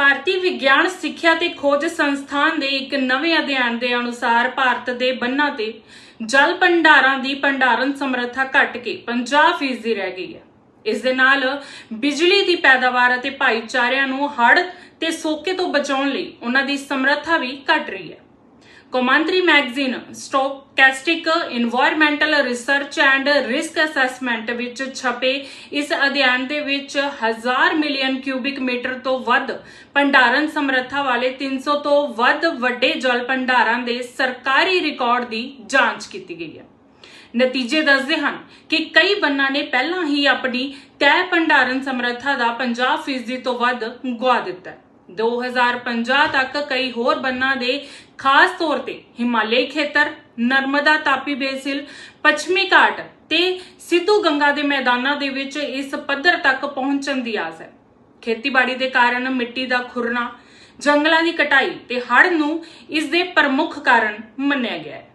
ਭਾਰਤੀ ਵਿਗਿਆਨ ਸਿੱਖਿਆ ਤੇ ਖੋਜ ਸੰਸਥਾਨ ਦੇ ਇੱਕ ਨਵੇਂ ਅਧਿਐਨ ਦੇ ਅਨੁਸਾਰ ਭਾਰਤ ਦੇ ਬੰਨਾਂ ਤੇ ਜਲ ਭੰਡਾਰਾਂ ਦੀ ਭੰਡਾਰਨ ਸਮਰੱਥਾ ਘਟ ਕੇ 50% ਰਹਿ ਗਈ ਹੈ। ਇਸ ਦੇ ਨਾਲ ਬਿਜਲੀ ਦੀ ਪੈਦਾਵਾਰ ਅਤੇ ਭਾਈਚਾਰਿਆਂ ਨੂੰ ਹੜ੍ਹ ਤੇ ਸੋਕੇ ਤੋਂ ਬਚਾਉਣ ਲਈ ਉਹਨਾਂ ਦੀ ਸਮਰੱਥਾ ਵੀ ਘਟ ਰਹੀ ਹੈ। Commentary magazine stochastic environmental research and risk assessment ਵਿੱਚ ਛਪੇ ਇਸ ਅਧਿਐਨ ਦੇ ਵਿੱਚ 1000 ਮਿਲੀਅਨ ਕਿਊਬਿਕ ਮੀਟਰ ਤੋਂ ਵੱਧ ਭੰਡਾਰਨ ਸਮਰੱਥਾ ਵਾਲੇ 300 ਤੋਂ ਵੱਧ ਵੱਡੇ ਜਲ ਭੰਡਾਰਾਂ ਦੇ ਸਰਕਾਰੀ ਰਿਕਾਰਡ ਦੀ ਜਾਂਚ ਕੀਤੀ ਗਈ ਹੈ। ਨਤੀਜੇ ਦੱਸਦੇ ਹਨ ਕਿ ਕਈ ਬੰਨਾਂ ਨੇ ਪਹਿਲਾਂ ਹੀ ਆਪਣੀ ਤੈਅ ਭੰਡਾਰਨ ਸਮਰੱਥਾ ਦਾ 50% ਤੋਂ ਵੱਧ ਗਵਾ ਦਿੱਤਾ ਹੈ। 2050 ਤੱਕ ਕਈ ਹੋਰ ਬੰਨਾਂ ਦੇ ਖਾਸ ਤੌਰ ਤੇ ਹਿਮਾਲਯੀ ਖੇਤਰ, ਨਰਮਦਾ ਤਾਪੀ ਬੇਸਿਲ, ਪੱਛਮੀ ਘਾਟ ਤੇ ਸਿੱਧੂ ਗੰਗਾ ਦੇ ਮੈਦਾਨਾਂ ਦੇ ਵਿੱਚ ਇਸ ਪੱਧਰ ਤੱਕ ਪਹੁੰਚਣ ਦੀ ਆਸ ਹੈ। ਖੇਤੀਬਾੜੀ ਦੇ ਕਾਰਨ ਮਿੱਟੀ ਦਾ ਖੁਰਨਾ ਜੰਗਲਾਂ ਦੀ ਕਟਾਈ ਤੇ ਹੜ੍ਹ ਨੂੰ ਇਸ ਦੇ ਪ੍ਰਮੁੱਖ ਕਾਰਨ ਮੰਨਿਆ ਗਿਆ ਹੈ।